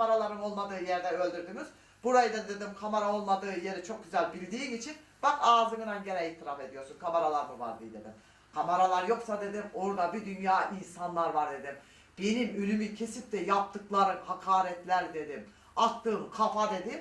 kameraların olmadığı yerde öldürdünüz. Burayı da dedim kamera olmadığı yeri çok güzel bildiğin için bak ağzınla gene itiraf ediyorsun. Kameralar mı var diye dedim. Kameralar yoksa dedim orada bir dünya insanlar var dedim. Benim ölümü kesip de yaptıkları hakaretler dedim. Attığım kafa dedim.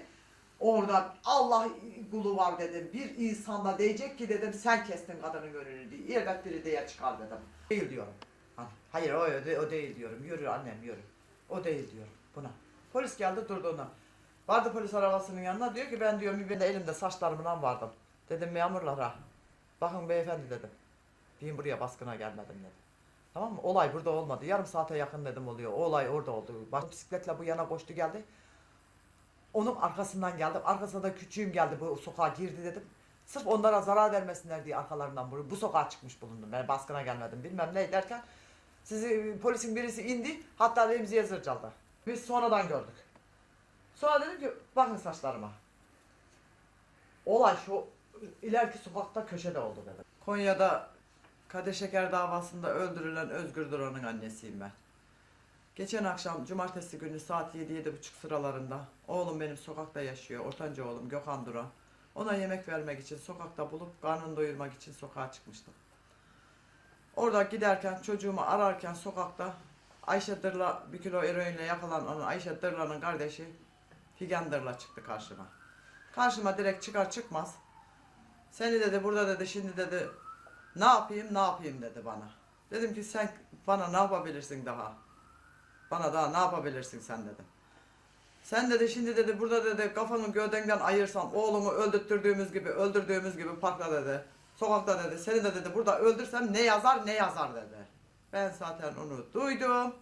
Orada Allah kulu var dedim. Bir insanda diyecek ki dedim sen kestin kadının önünü diye. Elbet biri diye çıkar dedim. Değil diyorum. Ha, Hayır o, o değil diyorum. Yürü annem yürü. O değil diyorum buna. Polis geldi durdu ona. Vardı polis arabasının yanına diyor ki ben diyor de elimde saçlarımla vardım. Dedim memurlara. Bakın beyefendi dedim. Ben buraya baskına gelmedim dedim. Tamam mı? Olay burada olmadı. Yarım saate yakın dedim oluyor. O olay orada oldu. Bak bisikletle bu yana koştu geldi. Onun arkasından geldim. Arkasında da küçüğüm geldi bu sokağa girdi dedim. Sırf onlara zarar vermesinler diye arkalarından bu, bu sokağa çıkmış bulundum. Ben baskına gelmedim bilmem ne derken sizi polisin birisi indi hatta Remzi'ye zır çaldı. Biz sonradan gördük. Sonra dedim ki bakın saçlarıma. Olay şu ileriki sokakta köşede oldu dedim. Konya'da Kadir Şeker davasında öldürülen Özgür Duran'ın annesiyim ben. Geçen akşam cumartesi günü saat 7-7.30 sıralarında oğlum benim sokakta yaşıyor. Ortanca oğlum Gökhan Duran. Ona yemek vermek için sokakta bulup karnını doyurmak için sokağa çıkmıştım. Orada giderken çocuğumu ararken sokakta Ayşe Dırla bir kilo eroinle yakalanan Ayşe Dırla'nın kardeşi Figen Dırla çıktı karşıma. Karşıma direkt çıkar çıkmaz seni dedi burada dedi şimdi dedi ne yapayım ne yapayım dedi bana. Dedim ki sen bana ne yapabilirsin daha? Bana daha ne yapabilirsin sen dedim. Sen dedi şimdi dedi burada dedi kafanı gövdenden ayırsan oğlumu öldürttürdüğümüz gibi öldürdüğümüz gibi parkta dedi. Sokakta dedi seni de dedi burada öldürsem ne yazar ne yazar dedi. Ben zaten onu duydum.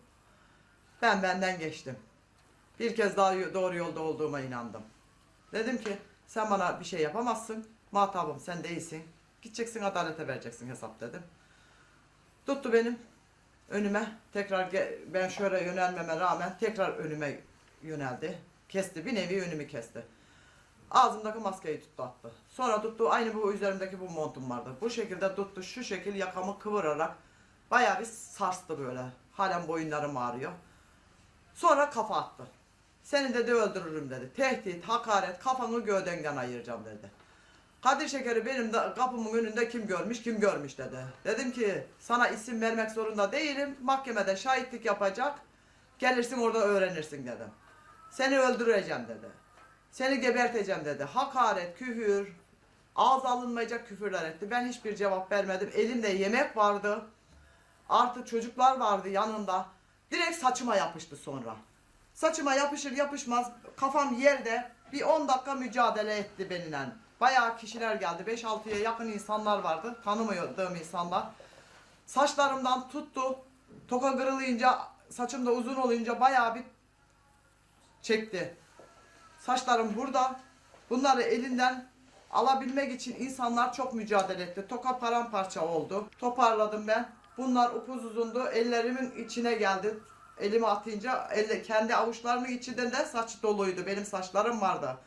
Ben benden geçtim. Bir kez daha doğru yolda olduğuma inandım. Dedim ki sen bana bir şey yapamazsın. Muhatabım sen değilsin. Gideceksin adalete vereceksin hesap dedim. Tuttu benim önüme tekrar ben şöyle yönelmeme rağmen tekrar önüme yöneldi. Kesti bir nevi önümü kesti. Ağzımdaki maskeyi tuttu attı. Sonra tuttu aynı bu üzerimdeki bu montum vardı. Bu şekilde tuttu şu şekil yakamı kıvırarak bayağı bir sarstı böyle. Halen boyunlarım ağrıyor. Sonra kafa attı. Seni dedi öldürürüm dedi. Tehdit, hakaret, kafanı gövdenden ayıracağım dedi. Kadir Şeker'i benim de kapımın önünde kim görmüş kim görmüş dedi. Dedim ki sana isim vermek zorunda değilim. Mahkemede şahitlik yapacak. Gelirsin orada öğrenirsin dedim. Seni öldüreceğim dedi. Seni geberteceğim dedi. Hakaret, küfür, ağız alınmayacak küfürler etti. Ben hiçbir cevap vermedim. Elimde yemek vardı. Artı çocuklar vardı yanında. Direkt saçıma yapıştı sonra. Saçıma yapışır yapışmaz kafam yerde bir 10 dakika mücadele etti benimle. Bayağı kişiler geldi. 5-6'ya yakın insanlar vardı. Tanımadığım insanlar. Saçlarımdan tuttu. Toka kırılınca saçım da uzun olunca bayağı bir çekti. Saçlarım burada. Bunları elinden alabilmek için insanlar çok mücadele etti. Toka paramparça oldu. Toparladım ben. Bunlar upuzundu. Ellerimin içine geldi. Elimi atınca elle, kendi avuçlarımın içinde de saç doluydu. Benim saçlarım vardı.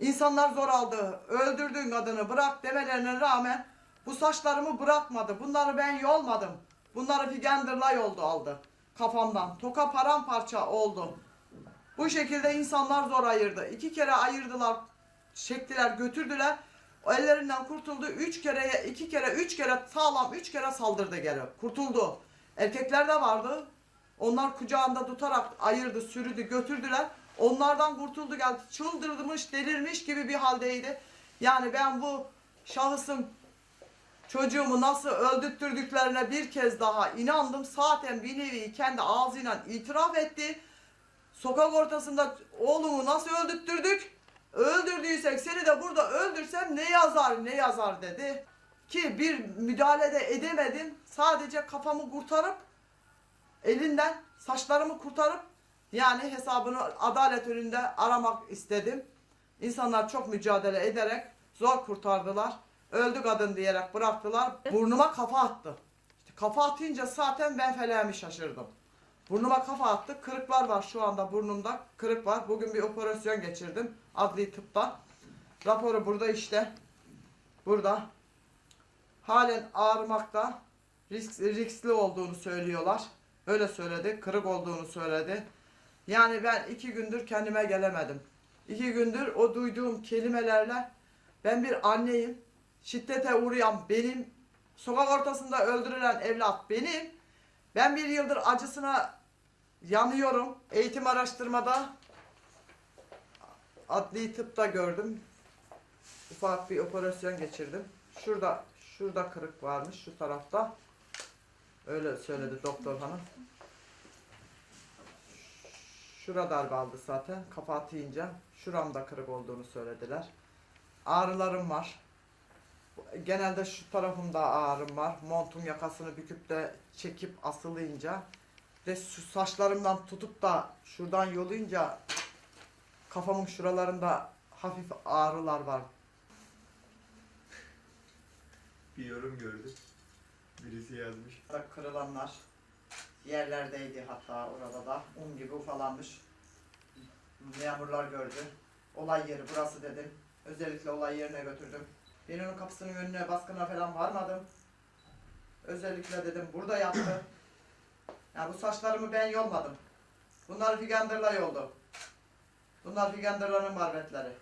İnsanlar zor aldı. Öldürdüğün kadını bırak demelerine rağmen bu saçlarımı bırakmadı. Bunları ben yolmadım. Bunları Figender'la yoldu aldı. Kafamdan. Toka paramparça oldu. Bu şekilde insanlar zor ayırdı. İki kere ayırdılar, çektiler, götürdüler. Ellerinden kurtuldu. Üç kere, iki kere, üç kere sağlam, üç kere saldırdı geri. Kurtuldu. Erkekler de vardı. Onlar kucağında tutarak ayırdı, sürüdü, götürdüler. Onlardan kurtuldu geldi. Çıldırmış, delirmiş gibi bir haldeydi. Yani ben bu şahısın çocuğumu nasıl öldürttürdüklerine bir kez daha inandım. Zaten bir nevi kendi ağzıyla itiraf etti. Sokak ortasında oğlumu nasıl öldürttürdük? Öldürdüysek seni de burada öldürsem ne yazar ne yazar dedi. Ki bir müdahalede edemedim. Sadece kafamı kurtarıp elinden saçlarımı kurtarıp yani hesabını adalet önünde aramak istedim. İnsanlar çok mücadele ederek zor kurtardılar. Öldü kadın diyerek bıraktılar. Burnuma kafa attı. İşte kafa atınca zaten ben feleğimi şaşırdım. Burnuma kafa attı. Kırıklar var şu anda burnumda. Kırık var. Bugün bir operasyon geçirdim. Adli tıpta. Raporu burada işte. Burada. Halen ağrımakta. Risk, riskli olduğunu söylüyorlar. Öyle söyledi. Kırık olduğunu söyledi. Yani ben iki gündür kendime gelemedim. İki gündür o duyduğum kelimelerle ben bir anneyim. Şiddete uğrayan benim. Sokak ortasında öldürülen evlat benim. Ben bir yıldır acısına yanıyorum. Eğitim araştırmada adli tıpta gördüm. Ufak bir operasyon geçirdim. Şurada şurada kırık varmış şu tarafta. Öyle söyledi doktor hanım. Şura darbe aldı zaten. Kafa atayınca şuramda kırık olduğunu söylediler. Ağrılarım var. Genelde şu tarafımda ağrım var. Montun yakasını büküp de çekip asılayınca şu saçlarımdan tutup da şuradan yolayınca kafamın şuralarında hafif ağrılar var. Bir yorum gördüm. Birisi yazmış. Kırılanlar yerlerdeydi hatta orada da un gibi ufalanmış. Memurlar gördü. Olay yeri burası dedim. Özellikle olay yerine götürdüm. Benim kapısının önüne baskına falan varmadım. Özellikle dedim burada yaptı. Yani bu saçlarımı ben yolmadım. Bunlar Figandır'la yoldu. Bunlar Figandır'ların marvetleri.